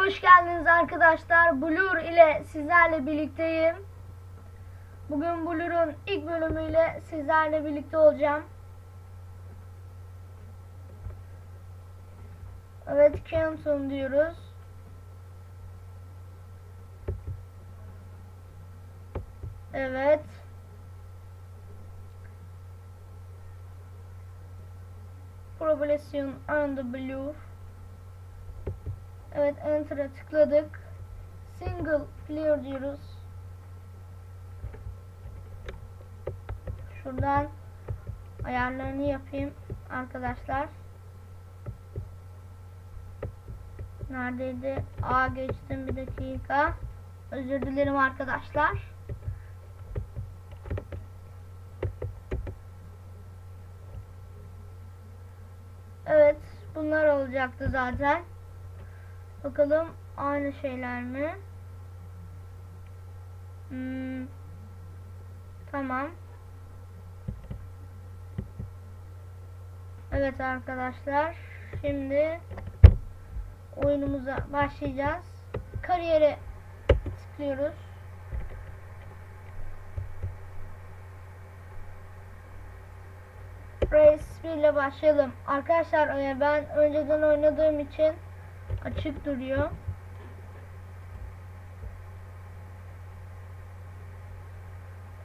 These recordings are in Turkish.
hoş geldiniz arkadaşlar. Blur ile sizlerle birlikteyim. Bugün Blur'un ilk bölümüyle sizlerle birlikte olacağım. Evet, cancel diyoruz. Evet. Population on the blue. Evet enter'a tıkladık. Single clear diyoruz. Şuradan ayarlarını yapayım arkadaşlar. Neredeydi? A geçtim bir dakika. Özür dilerim arkadaşlar. Evet bunlar olacaktı zaten. Bakalım aynı şeyler mi? Hmm. Tamam. Evet arkadaşlar. Şimdi oyunumuza başlayacağız. Kariyere tıklıyoruz. Race 1 ile başlayalım. Arkadaşlar ben önceden oynadığım için açık duruyor.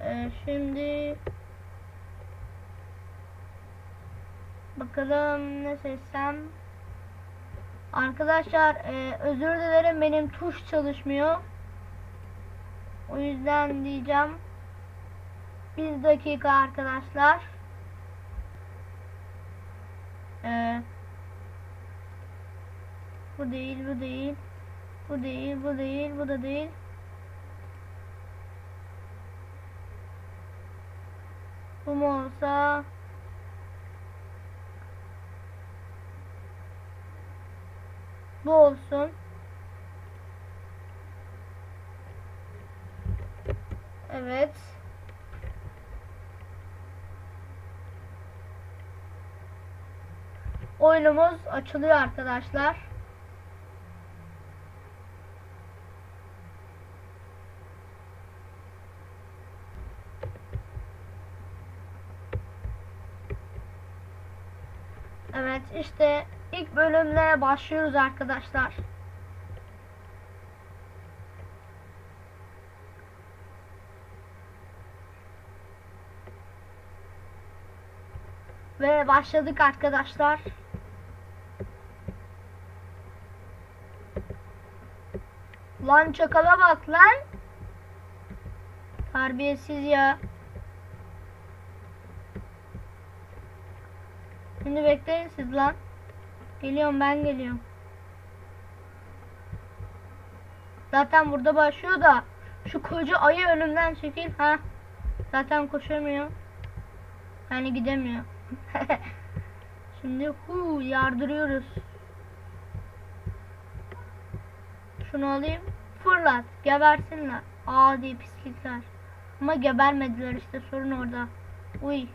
Ee, şimdi bakalım ne seçsem. Arkadaşlar e, özür dilerim benim tuş çalışmıyor. O yüzden diyeceğim. Bir dakika arkadaşlar. Ee, bu değil, bu değil. Bu değil, bu değil, bu da değil. Bu mu olsa? Bu olsun. Evet. Oyunumuz açılıyor arkadaşlar. Evet işte ilk bölümle başlıyoruz arkadaşlar. Ve başladık arkadaşlar. Lan çakala bak lan. Terbiyesiz ya. Şimdi bekleyin siz lan. Geliyorum ben geliyorum. Zaten burada başlıyor da şu koca ayı önümden çekil. ha. Zaten koşamıyor. Yani gidemiyor. Şimdi hu yardırıyoruz. Şunu alayım. Fırlat. Gebersinler. Adi pislikler. Ama gebermediler işte sorun orada. Uy.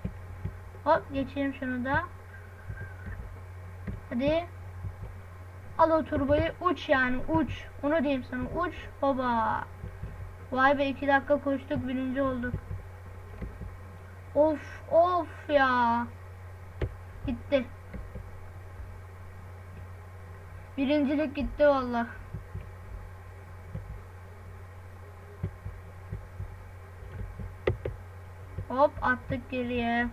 Hop geçeyim şunu da. Hadi. Al o turbayı uç yani uç. Onu diyeyim sana uç. Baba. Vay be iki dakika koştuk birinci olduk. Of of ya. Gitti. Birincilik gitti valla. Hop attık geriye.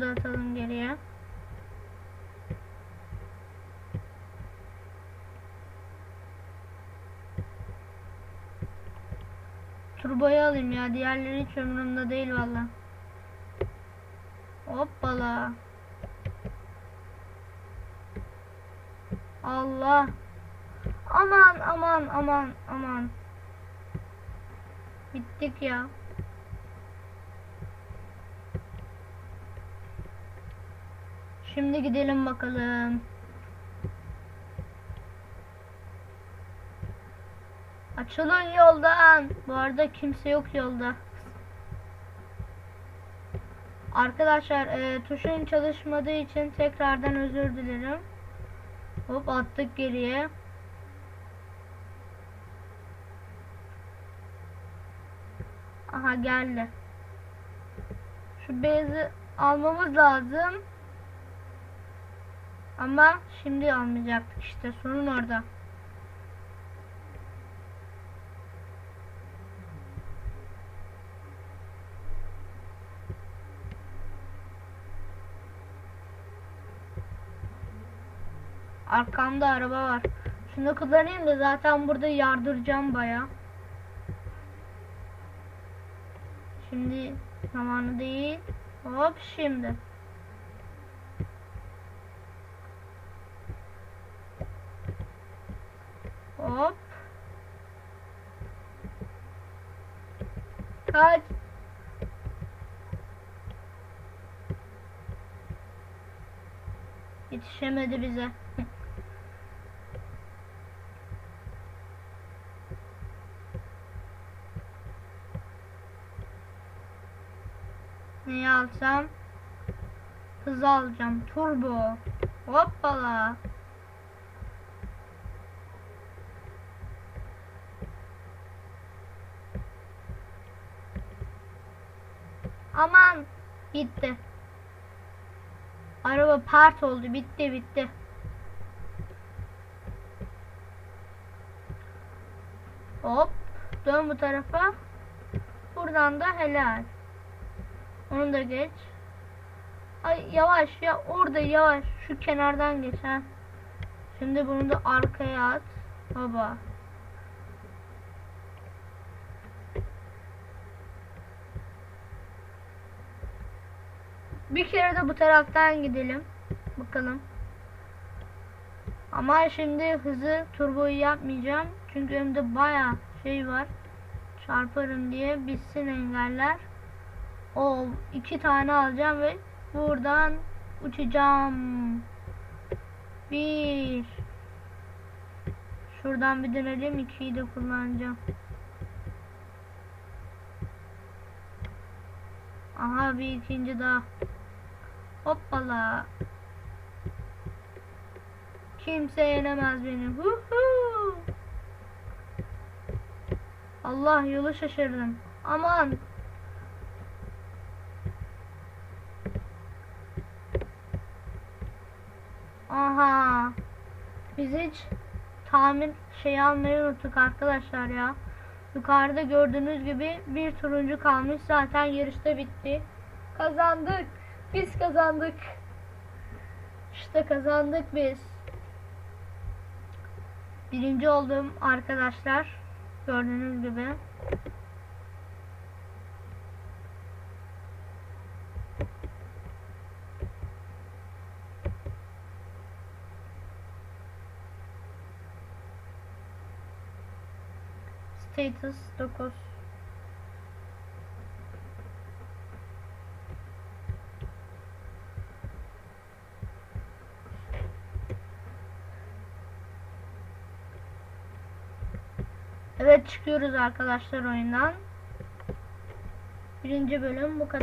Şunu da atalım geriye. Turboyu alayım ya. Diğerleri hiç umurumda değil valla. Hoppala. Allah. Aman aman aman aman. Bittik ya. Şimdi gidelim bakalım. Açılın yoldan. Bu arada kimse yok yolda. Arkadaşlar e, tuşun çalışmadığı için tekrardan özür dilerim. Hop attık geriye. Aha geldi. Şu beyazı almamız lazım. Ama şimdi almayacaktık işte sorun orada. Arkamda araba var. Şunu kullanayım da zaten burada yardıracağım baya. Şimdi zamanı değil. Hop şimdi. Hop. Kaç. Yetişemedi bize. Neyi alsam? Hızı alacağım. Turbo. Hoppala. Gitti. Araba part oldu. Bitti bitti. Hop. Dön bu tarafa. Buradan da helal. Onu da geç. Ay yavaş ya orada yavaş. Şu kenardan geç ha. Şimdi bunu da arkaya at. Baba. Bir kere de bu taraftan gidelim. Bakalım. Ama şimdi hızı turboyu yapmayacağım. Çünkü önümde baya şey var. Çarparım diye bitsin engeller. O iki tane alacağım ve buradan uçacağım. Bir. Şuradan bir dönelim. ikiyi de kullanacağım. Aha bir ikinci daha. Hoppala. Kimse yenemez beni. Huhu. Allah yolu şaşırdım. Aman. Aha. Biz hiç tamir şey almayı unuttuk arkadaşlar ya. Yukarıda gördüğünüz gibi bir turuncu kalmış. Zaten yarışta bitti. Kazandık. Biz kazandık. İşte kazandık biz. Birinci oldum arkadaşlar. Gördüğünüz gibi. Status 9 Evet çıkıyoruz arkadaşlar oyundan. Birinci bölüm bu kadar.